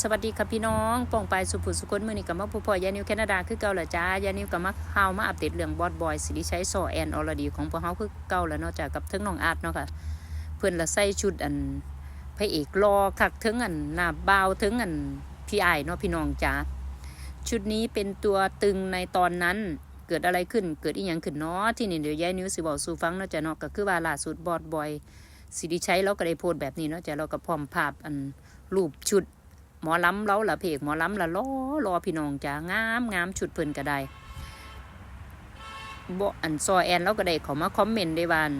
สวัสดีครับพี่น้องป่องไปสุภุสุคนมือนี้กับมาผู้พ่อยานิวแคนาดาคือเก่าละจ้ายานิวกับมาฮาวมาอัปเดตเรื่องบอสบอยสิริชัยซอแอนออรดีของพวกเฮาคือเก่าแล้วเนาะจากกับเทิงน้องอาร์ตเนาะค่ะเพื่อนละใส่ชุดอันพระเอกรอคักเทิงอันหน้าบ่าวเทิงอันพี่ไอเนาะพี่น้องจ้าชุดนี้เป็นตัวตึงในตอนนั้นเกิดอะไรขึ้นเกิดอีหยังขึ้นเนาะที่นี่เดี๋ยวยายนิวสิบอกสู่ฟังเนาะจ้ะเนาะก็คือว่าล่าสุดบอสบอยสิริชัยเราก็ได้โพสแบบนี้เนาะจ้ะเราก็พร้อมภาพอันรูปชุด หมอลำเราละเพกหมอลำละล้อรอพี่น้องจ้างามงามชุดเพิ่นก็ได้บ่อันซอแอนเราก็ได้เขามาคอมเมนต์ได้วาอัน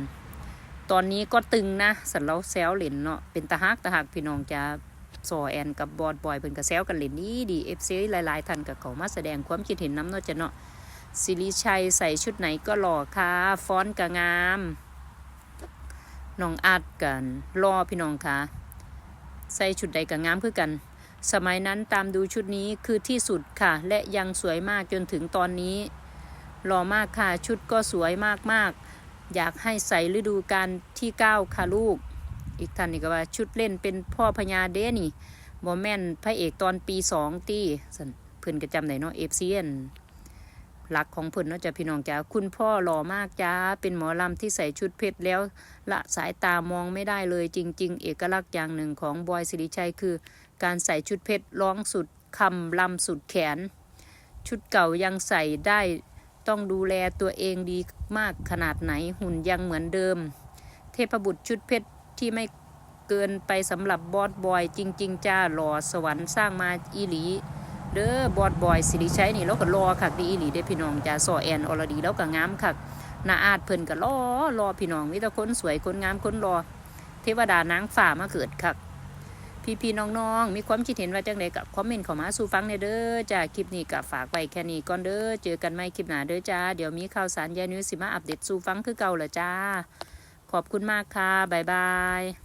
ตอนนี้ก็ตึงนะสันเราแซวเล่นเนาะเป็นตาฮักตาฮักพี่น้องจ้าซอแอนกับบอดบอยเพิ่นก็แซวกันเล่นดีดีเอฟซีหลายๆท่านก็เขามาแสดงความคิดเห็นน้ำเนาะจ้ะเนาะสิริชัยใส่ชุดไหนก็หล่อค่ะฟ้อนก็งามน้องอาดกันรอพี่น้องค่ะใส่ชุดใดก็งามคือกัน สมัยนั้นตามดูชุดนี้คือที่สุดค่ะ และยังสวยมากจนถึงตอนนี้หล่อมากค่ะ ชุดก็สวยมากๆ อยากให้ใส่ฤดูกาลที่ 9 ค่ะลูก อีกท่านนี่ก็ว่าชุดเล่นเป็นพ่อพญาเดนี่บอแม่นพระเอกตอนปีสองตีสันเพื่อนก็จำไหนเนาะเอฟซีน ลักของเพิ่นเนาะจ้ะพี่น้องจ้าคุณพ่อหล่อมากจ้าเป็นหมอลำที่ใส่ชุดเพชรแล้ว ละสายตามองไม่ได้เลยจริง ๆ เอกลักษณ์อย่างหนึ่งของบอยสิริชัยคือ การใส่ชุดเพชรร้องสุดคำลำสุดแขน ชุดเก่ายังใส่ได้ต้องดูแลตัวเองดีมากขนาดไหนหุ่นยังเหมือนเดิม เทพบุตรชุดเพชรที่ไม่เกินไปสำหรับบอสบอยจริง ๆ จ้าหล่อสวรรค์สร้างมาอีหลี เด้อบอสบอยสิริชัยนี่เราก็รอคักดีอีหลีเด้พี่น้องจ้าซอแอนอรดีแล้วก็งามคักหน้าอาดเพิ่นก็รอรอพี่น้องมีแต่คนสวยคนงามคนรอ เทวดานางฝ่ามาเกิดคักพี่ๆน้องๆ มีความคิดเห็นว่าจังไดกับคอมเมนต์เข้ามาสู่ฟังในเด้อจ้าคลิปนี้ก็ฝากไว้แค่นี้ก่อนเด้อเจอกันใหม่คลิปหน้าเด้อจ้าเดี๋ยวมีข่าวสารยานิวสิมาอัปเดตสู่ฟังคือเก่าละจ้า ขอบคุณมากค่ะบ๊ายบาย